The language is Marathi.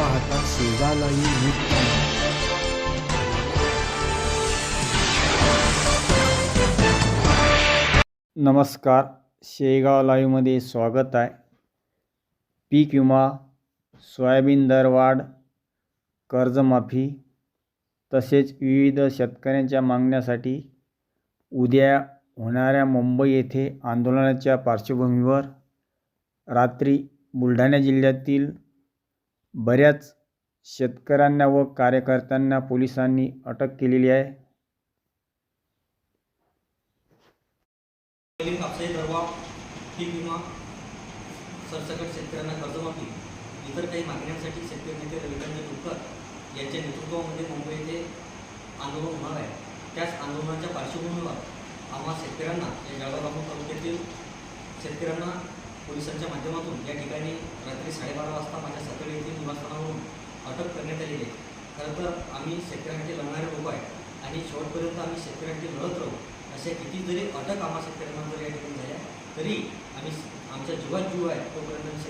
पाहता शेजालाही न्यूज नमस्कार शेगाव लाईव्हमध्ये स्वागत आहे. पीक विमा सोयाबीन दरवाढ कर्जमाफी तसेच विविध शेतकऱ्यांच्या मागण्यासाठी उद्या होणाऱ्या मुंबई येथे आंदोलनाच्या पार्श्वभूमीवर रात्री बुलढाणा जिल्ह्यातील बऱ्याच शेतकऱ्यांना व कार्यकर्त्यांना पोलिसांनी अटक केलेली आहे. पीक विमा सरसकट शेतकऱ्यांना कर्जमाफी इतर काही मागण्यांसाठी शेतकरी नेते रविकांत तुपकर यांच्या नेतृत्वामध्ये मुंबई येथे आंदोलन होणार आहे. त्याच आंदोलनाच्या पार्श्वभूमीवर आम्हा शेतकऱ्यांना या जळगाव तालुक्यातील शेतकऱ्यांना पोलिसांच्या माध्यमातून या ठिकाणी रात्री साडेबारा अटक करण्यात आलेली आहे. खरं तर आम्ही शेतकऱ्यांचे लढणारे लोक आहे आणि शेवटपर्यंत आम्ही शेतकऱ्यांची लढत राहू अशा किती जरी अटक आम्हा शेतकऱ्यांना जर या ठिकाणी झाल्या तरी आम्ही आमच्या जीवात जीव आहे तोपर्यंत आम्ही